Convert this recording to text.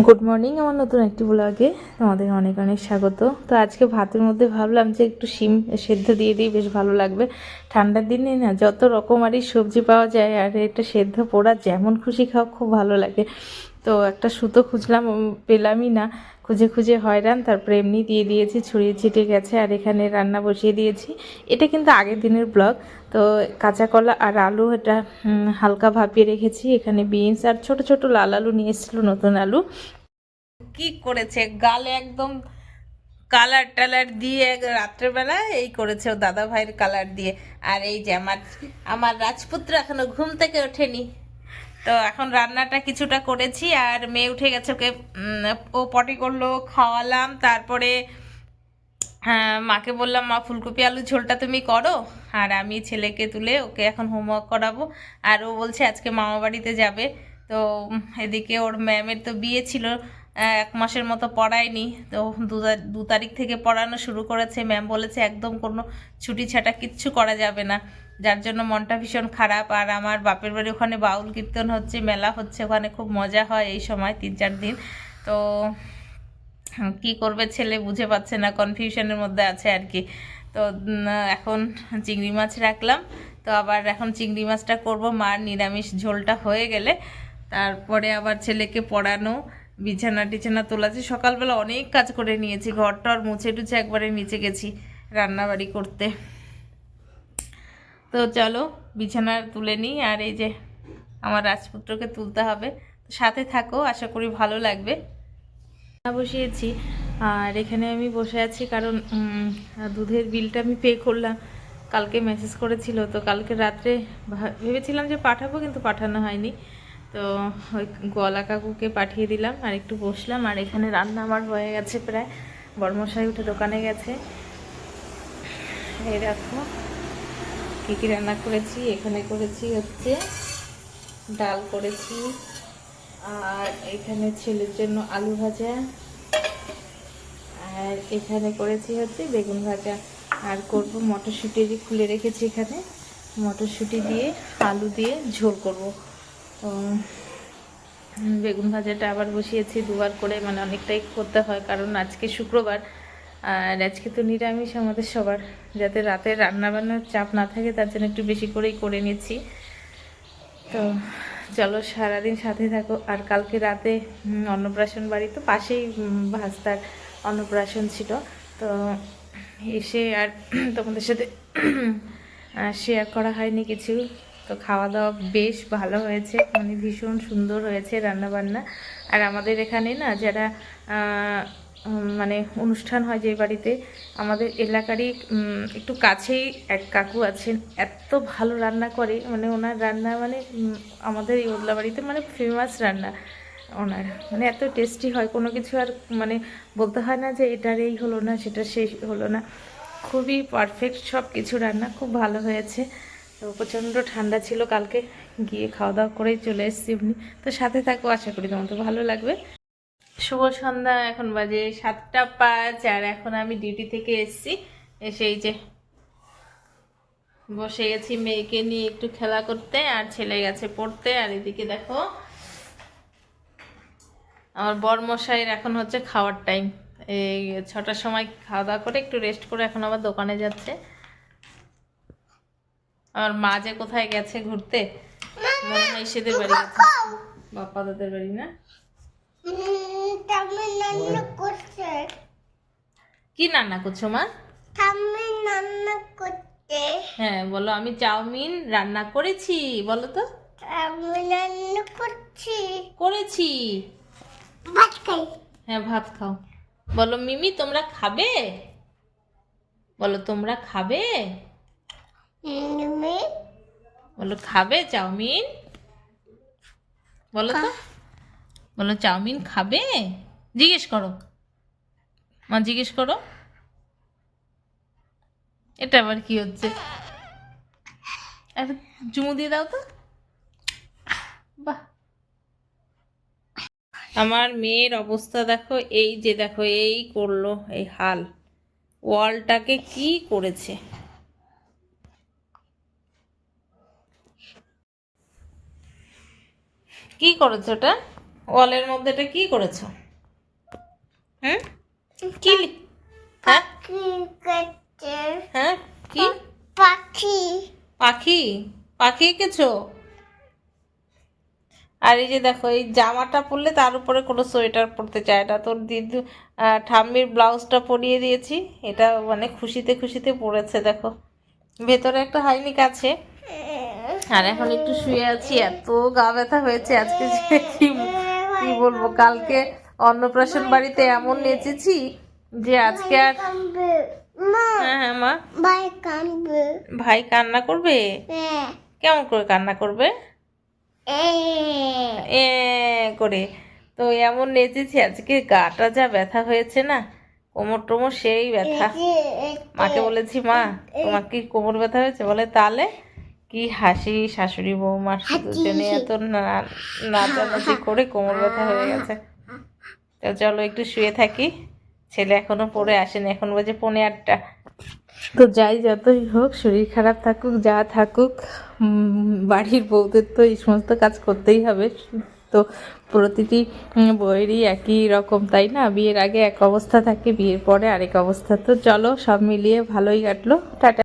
Good morning আমার নতুন একটি ব্লগে তোমাদের অনেক অনেক স্বাগত। তো আজকে ভাতের মধ্যে ভাবলাম যে একটু শিম সেদ্ধ দিয়ে দিই, বেশ ভালো লাগবে। ঠান্ডার দিনে না যত রকমারই সবজি পাওয়া যায় আর এটা সেদ্ধ পোড়া যেমন খুশি খাও, খুব ভালো লাগে। তো একটা সুতো খুঁজলাম পেলামই না। খুঁজে খুঁজে হয়রান, তারপরে এমনি দিয়ে দিয়েছি ছড়িয়ে ছিটে গেছে, আর এখানে রান্না বসিয়ে দিয়েছি। এটা কিন্তু আগের দিনের ব্লগ। তো কাঁচা কলা আর আলু এটা হালকা ভাপিয়ে রেখেছি। এখানে বিনস আর ছোট ছোট লাল আলু নিয়ে এসেছিল নতুন আলু। কি করেছে? গালে একদম কালার টালার দিয়ে রাত্রেবেলা এই করেছে ও দাদা ভাইয়ের কালার দিয়ে। আর এই যে আমার আমার রাজপুত্র এখনও ঘুম থেকে ওঠেনি। তো এখন রান্নাটা কিছুটা করেছি আর মেয়ে উঠে গেছে, ওকে ও পটি করল, খাওয়ালাম, তারপরে হ্যাঁ মাকে বললাম, মা, ফুলকপি আলু ঝোলটা তুমি করো। আর আমি ছেলেকে তুলে ওকে এখন হোমওয়ার্ক করাবো। আর ও বলছে, আজকে মামা বাড়িতে যাবে। তো এদিকে ওর ম্যামের তো বিয়ে ছিল। এক মাসের মতো পড়ায়নি। তো দু তারিখ থেকে পড়ানো শুরু করেছে। ম্যাম বলেছে, একদম কোনো ছুটি ছাটা কিচ্ছু করা যাবে না। যার জন্য মনটা ভীষণ খারাপ। আর আমার বাপের বাড়ি ওখানে বাউল কীর্তন হচ্ছে, মেলা হচ্ছে, ওখানে খুব মজা হয় এই সময়, তিন চার দিন। তো কি করবে ছেলে বুঝে পাচ্ছে না কনফিউশনের মধ্যে আছে আর কি। তো এখন চিংড়ি মাছ রাখলাম। তো আবার এখন চিংড়ি মাছটা করব। মার নিরামিষ ঝোলটা হয়ে গেলে, তারপরে আবার ছেলেকে পড়ানো বিছানা টিছানা তোলাছে। সকালবেলা অনেক কাজ করে নিয়েছি ঘর টর মুছে টুছে একবারে নিচে গেছি রান্নাবাড়ি করতে। তো চলো, বিছানা তুলে নিই আর এই যে আমার রাজপুত্রকে তুলতে হবে। সাথে থাকো, আশা করি ভালো লাগবে। বসিয়েছি আর এখানে আমি বসে আছি কারণ দুধের বিলটা আমি পে করলাম। কালকে মেসেজ করেছিল, তো কালকে রাত্রে ভেবেছিলাম যে পাঠাবো কিন্তু পাঠানো হয়নি। তো ওই গলা কাকুকে পাঠিয়ে দিলাম, আর একটু বসলাম, আর এখানে রান্না আমার হয়ে গেছে প্রায়। বর্মশাই উঠে দোকানে গেছে। এই দেখো, কী কী রান্না করেছি, এখানে করেছি হচ্ছে ডাল করেছি, আর এখানে ছেলের জন্য আলু ভাজা, আর এখানে করেছি হচ্ছে বেগুন ভাজা। আর করব মটরশুঁটি খুলে রেখেছি এখানে। মটরশুঁটি দিয়ে, আলু দিয়ে ঝোল করব। তো বেগুন ভাজাটা আবার বসিয়েছি দুবার করে মানে অনেকটাই করতে হয়, কারণ আজকে শুক্রবার, আর আজকে তো নিরামিষ আমাদের সবার, যাতে রাতে রান্না বান্নার চাপ না থাকে, তার জন্য একটু বেশি করেই করে নিচ্ছি। তো, চলো সারাদিন সাথে থাকো, আর কালকে রাতে অন্নপ্রাশন বাড়ি তো পাশেই ভাস্তার অন্নপ্রাশন ছিল, তো এসে আর তোমাদের সাথে শেয়ার করা হয়নি কিছু। তো খাওয়া দাওয়া বেশ ভালো হয়েছে। মানে ভীষণ সুন্দর হয়েছে রান্না বান্না আর আমাদের এখানে না যারা মানে অনুষ্ঠান হয় যে বাড়িতে, আমাদের এলাকারই একটু কাছেই এক কাকু আছেন, এত ভালো রান্না করে। মানে ওনার রান্না মানে আমাদের এই ওদলা বাড়িতে মানে ফেমাস রান্না ওনার। মানে এত টেস্টি হয়, কোনো কিছু আর মানে বলতে হয় না যে এটার এই হলো না, সেটা সেই হলো না। খুবই পারফেক্ট সব কিছু রান্না, খুব ভালো হয়েছে। তো প্রচণ্ড ঠান্ডা ছিল কালকে। গিয়ে খাওয়া দাওয়া করেই চলে এসেছি এমনি। তো সাথে থাকো, আশা করি তোমার তো ভালো লাগবে। শুভ সন্ধ্যা, এখন বাজে সাতটা পাঁচ, আর এখন আমি ডিউটি থেকে এসেছি। এসে এই যে বসে গেছি মেয়েকে নিয়ে একটু খেলা করতে, আর ছেলে গেছে পড়তে, আর এদিকে দেখো আমার বর মশাইয়ের এখন হচ্ছে খাওয়ার টাইম এই ছটার সময় খাওয়া দাওয়া করে একটু রেস্ট করে এখন আবার দোকানে যাচ্ছে। আমার মা যে কোথায় গেছে ঘুরতে? মনে হয় সেদের বাড়ি গেছে। বাপ্পা দাদের বাড়ি না? কি রান্না করছ মা? রান্না করছে। হ্যাঁ বলো আমি চাউমিন রান্না করেছি বলো তো। রান্না করছি। করেছি। ভাত খাই। হ্যাঁ ভাত খাও। বলো মিমি তোমরা খাবে? বলো তোমরা খাবে? বলো খাবে চাউমিন? বলো তো। বলো চাউমিন খাবে? জিজ্ঞেস করো। মা জিজ্ঞেস করো। এটা আবার কি হচ্ছে? একটা চুমু দিয়ে দাও তো। বাহ। আমার মেয়ের অবস্থা দেখো এই যে দেখো এই করল এই হাল। ওয়ালটাকে কি করেছে? কি করেছ ওটা? ওয়ালের মধ্যে এটা কি করেছ? হুম কি লি- হ্যাঁ? কি হ্যাঁ? কি? পাখি। পাখি? পাখি এঁকেছো? আর এই যে দেখো এই জামাটা পরলে তার উপরে কোনো সোয়েটার পরতে চায় না। তোর দিদু ঠাম্মির ব্লাউজটা পরিয়ে দিয়েছি। এটা মানে খুশিতে খুশিতে পরেছে দেখো। ভেতরে একটা হাইনিক আছে। আর এখন একটু শুয়ে আছি এত গা ব্যথা হয়েছে আজকে যে কি কি বলব কালকে অন্নপ্রাশন বাড়িতে এমন নেচেছি যে আজকে আর হ্যাঁ হ্যাঁ মা। ভাই কাঁদবে ভাই কান্না করবে? হ্যাঁ। কেমন করে কান্না করবে? এ। এ করে। তো এমন নেচেছি আজকে গাটা যা ব্যথা হয়েছে না কোমর টোমর সেই ব্যথা। মাকে বলেছি মা তোমার কি কোমর ব্যথা হয়েছে? বলে তাহলে কি হাসি শাশুড়ি বৌমার দুজনে এত না- নাচানাচি করে কোমর ব্যথা হয়ে গেছে। তো চলো একটু শুয়ে থাকি। ছেলে এখনও পড়ে আসেনি এখন বাজে পনে আটটা। তো যাই যতই হোক শরীর খারাপ থাকুক যা থাকুক বাড়ির বউদের তো এই সমস্ত কাজ করতেই হবে। তো প্রতিটি বইয়েরই একই রকম তাই না? বিয়ের আগে এক অবস্থা থাকে বিয়ের পরে আরেক অবস্থা। তো চলো সব মিলিয়ে ভালোই কাটলো। টাটা।